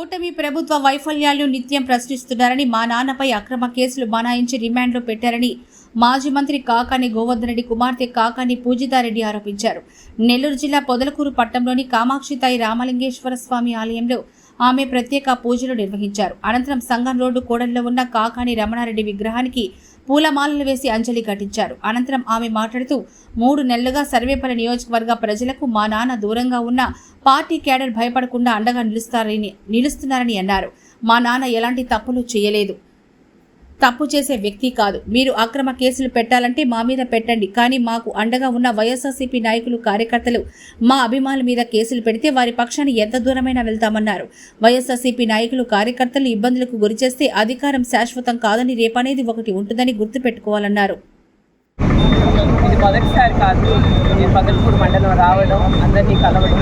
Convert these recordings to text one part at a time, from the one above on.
కూటమి ప్రభుత్వ వైఫల్యాలను నిత్యం ప్రశ్నిస్తున్నారని మా నాన్నపై అక్రమ కేసులు బనాయించి రిమాండ్లో పెట్టారని మాజీ మంత్రి కాకాని గోవర్ధన్ రెడ్డి కుమార్తె కాకాని పూజితారెడ్డి ఆరోపించారు. నెల్లూరు జిల్లా పొదలకూరు పట్టణంలోని కామాక్షితాయి రామలింగేశ్వర స్వామి ఆలయంలో ఆమె ప్రత్యేక పూజలు నిర్వహించారు. అనంతరం సంగం రోడ్డు కోడల్లో ఉన్న కాకాని రమణారెడ్డి విగ్రహానికి పూలమాలలు వేసి అంజలి ఘటించారు. అనంతరం ఆమె మాట్లాడుతూ మూడు నెలలుగా సర్వేపల్లి నియోజకవర్గ ప్రజలకు మా నాన్న దూరంగా ఉన్న పార్టీ క్యాడర్ భయపడకుండా అండగా నిలుస్తారని నిలుస్తున్నారని అన్నారు. మా నాన్న ఎలాంటి తప్పులు చేయలేదు. తప్పు చేసే వ్యక్తి కాదు. మీరు అక్రమ కేసులు పెట్టాలంటే మా మీద పెట్టండి. కానీ మాకు అండగా ఉన్న వైఎస్ఆర్సీపీ నాయకులు కార్యకర్తలు మా అభిమానుల మీద కేసులు పెడితే వారి పక్షాన్ని ఎంత దూరమైనా వెళ్తామన్నారు. వైఎస్ఆర్సీపీ నాయకులు కార్యకర్తలు ఇబ్బందులకు గురిచేస్తే అధికారం శాశ్వతం కాదని రేపనేది ఒకటి ఉంటుందని గుర్తుపెట్టుకోవాలన్నారు. మొదటిసారి కాదు నేను పగల్పూర్ మండలం రావడం అందరినీ కలవడం.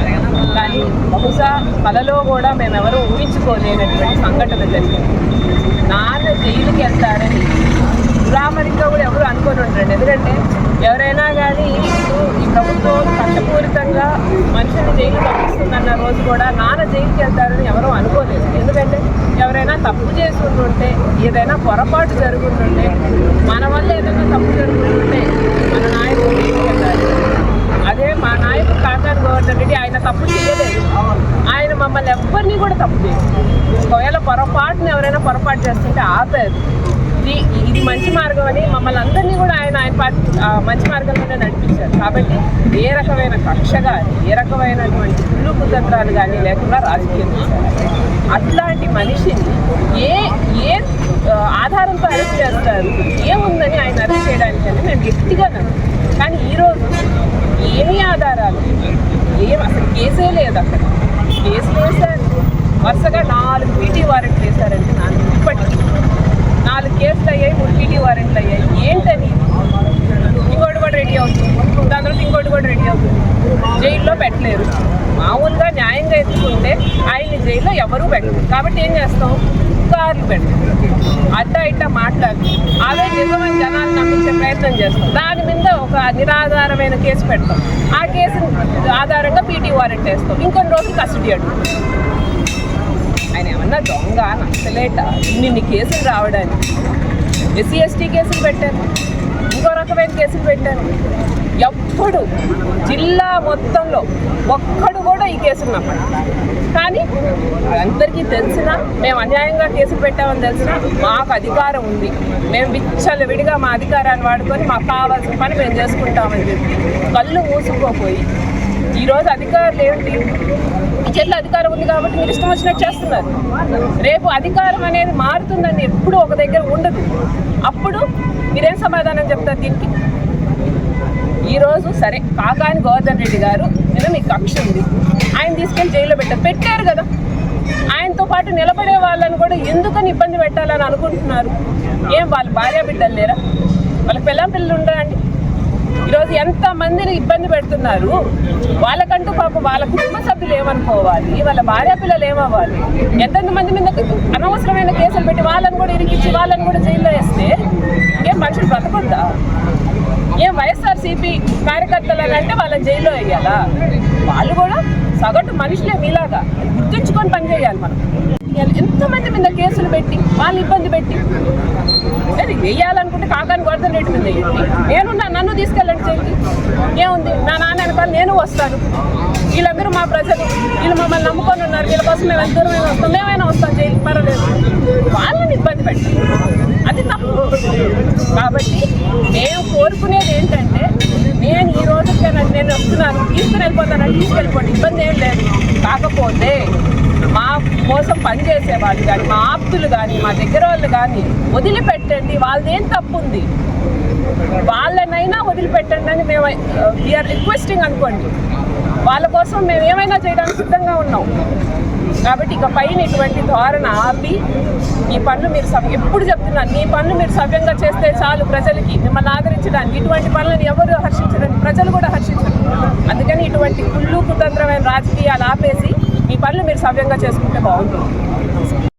కానీ బహుశా కలలో కూడా మేమెవరూ ఊహించుకోలేనటువంటి సంఘటన జరిగింది. నాన్న జైలుకి వెళ్తారని దురామరిగా కూడా ఎవరు అనుకొని ఉంటారండి ఎందుకంటే ఎవరైనా కానీ ఈ ప్రభుత్వం కష్టపూరితంగా మనుషుల్ని జైలు పంపిస్తుందన్న రోజు కూడా నాన్న జైలుకి వెళ్తారని ఎవరూ అనుకోలేదు. ఎందుకంటే ఎవరైనా తప్పు చేసి ఉంటుంటే ఏదైనా పొరపాటు జరుగుతుంటే మన వల్ల ఏదైనా తప్పు జరుగుతుంటే మన నాయకుడు అదే మా నాయకుడు కాకాని గవర్నర్ రెడ్డి ఆయన తప్పు చేయలేదు. ఆయన మమ్మల్ని ఎవరిని కూడా తప్పు చేయలేదు. ఒకవేళ పొరపాటును ఎవరైనా పొరపాటు చేస్తుంటే ఆపారు ఇది ఇది మంచి మార్గం అని మమ్మల్ని మంచి మార్గంలోనే నడిపించారు. కాబట్టి ఏ రకమైన కక్ష కానీ ఏ రకమైనటువంటి కుళ్ళు కుతంత్రాలు కానీ లేకుండా రాజకీయం చేశారు. అట్లాంటి మనిషిని ఏ ఏ ఆధారంతో అరెస్ట్ చేస్తారు? ఏముందని ఆయన అరెస్ట్ చేయడానికి అని మేము గట్టిగా నమ్ముతాం కానీ ఈరోజు ఏమి ఆధారాలు? ఏం అసలు కేసే లేదు అక్కడ. కేసు వేశారు. వరుసగా నాలుగు పీటీ వారెంట్లు వేశారంటే నాలుగు ఇప్పటికీ. నాలుగు కేసులు అయ్యాయి మూడు పీటీ వారెంట్లు అయ్యాయి ఏంటని ఇంకోటి కూడా రెడీ అవుతుంది దాని తర్వాత ఇంకోటి కూడా రెడీ అవుతుంది. జైల్లో పెట్టలేరు. మామూలుగా న్యాయంగా ఎత్తుకుంటే ఆయన్ని జైల్లో ఎవరూ పెట్టరు. కాబట్టి ఏం చేస్తాం? కార్లు పెడతాం. అడ్డ ఇట్ట మాట్లాడి అవే నిజమైన జనాలు నమ్మించే ప్రయత్నం చేస్తాం. దాని మీద ఒక నిరాధారమైన కేసు పెడతాం. ఆ కేసు ఆధారంగా పీటీ వారెంట్ వేస్తాం. ఇంకొన్ని రోజులు కస్టడీ అడుగుతాం. ఆయన ఏమన్నా దొంగ నచ్చలేట ఇన్ని కేసులు రావడానికి. ఎస్సీ ఎస్టీ కేసులు పెట్టారు. రకమైన కేసులు పెట్టారు ఎప్పుడు జిల్లా మొత్తంలో ఒక్కడు కూడా ఈ కేసులు నమ్మడు. కానీ అందరికీ తెలిసినా మేము అన్యాయంగా కేసులు పెట్టామని తెలిసినా మాకు అధికారం ఉంది. మేము విచ్చల విడిగా మా అధికారాన్ని వాడుకొని మాకు కావాల్సిన పని మేము చేసుకుంటామని చెప్పి కళ్ళు మూసుకుపోయి ఈరోజు అధికారులు ఏంటి ఈ అధికారం ఉంది కాబట్టి మీరు ఇష్టం వచ్చినట్టు చేస్తున్నారు. రేపు అధికారం అనేది మారుతుందని ఎప్పుడూ ఒక దగ్గర ఉండదు. అప్పుడు మీరేం సమాధానం చెప్తారు దీనికి? ఈరోజు సరే కాకాని గోవర్ధన్ రెడ్డి గారు నేను మీకు కక్ష ఉంది. ఆయన తీసుకెళ్ళి జైల్లో పెట్టారు పెట్టారు కదా. ఆయనతో పాటు నిలబడే వాళ్ళని కూడా ఎందుకని ఇబ్బంది పెట్టాలని అనుకుంటున్నారు? ఏం వాళ్ళ భార్య బిడ్డలు లేరా? వాళ్ళ పిల్లం పిల్లలు ఉండరండి ఈరోజు ఎంతమందిని ఇబ్బంది పెడుతున్నారు? వాళ్ళకంటూ పాప వాళ్ళ కుటుంబ సభ్యులు ఏమనుకోవాలి? వాళ్ళ భార్య పిల్లలు ఏమవ్వాలి? ఎంతమంది మంది మీద అనవసరమైన కేసులు పెట్టి వాళ్ళని కూడా ఇరికించి వాళ్ళని కూడా జైల్లో వేస్తే ఏం మనుషులు బ్రతకొద్దా ఏం వైఎస్ఆర్సీపీ కార్యకర్తలు అని అంటే వాళ్ళని జైల్లో వేయాలా? వాళ్ళు కూడా సగటు మనుషులే మీలాగా. గుర్తుంచుకొని పనిచేయాలి మనం. ఎంతమంది మీద కేసులు పెట్టి వాళ్ళు ఇబ్బంది పెట్టి అది వేయాలనుకుంటే కాకాని గోవర్ధన్ రెడ్డి మీద వేయండి. నేను నన్ను తీసుకెళ్ళండి జైలుకి. ఏముంది? నా నాన్న వెనకాల నేను వస్తాను. వీళ్ళందరూ మా ప్రజలు. వీళ్ళు మమ్మల్ని నమ్ముకొని ఉన్నారు. వీళ్ళ కోసం మేము ఎంత దూరమైనా వస్తాం. మేమైనా వస్తాం నేను తీసుకుని వెళ్ళిపోతానని తీసుకెళ్ళిపోండి. ఇబ్బంది ఏం లేదు. కాకపోతే మా కోసం పనిచేసే వాళ్ళు కానీ మా ఆప్తులు కానీ మా దగ్గర వాళ్ళు కానీ వదిలిపెట్టండి. వాళ్ళదేం తప్పు ఉంది వాళ్ళనైనా వదిలిపెట్టండి అని మేము uh, వీఆర్ రిక్వెస్టింగ్ అనుకోండి. వాళ్ళ కోసం మేము ఏమైనా చేయడానికి సిద్ధంగా ఉన్నాం. కాబట్టి ఇక పైన ఇటువంటి ధోరణ ఆపి ఈ పనులు మీరు సవ్య ఎప్పుడు చెప్తున్నాను మీ పనులు మీరు సవ్యంగా చేస్తే చాలు ప్రజలకి మిమ్మల్ని ఆదరించడానికి ఇటువంటి పనులను ఎవరు హర్షించరండి ప్రజలు కూడా హర్షించరు. అందుకని ఇటువంటి కుళ్ళు కుతంత్రమైన రాజకీయాలు ఆపేసి మీ పనులు మీరు సవ్యంగా చేసుకుంటే బాగుంటుంది.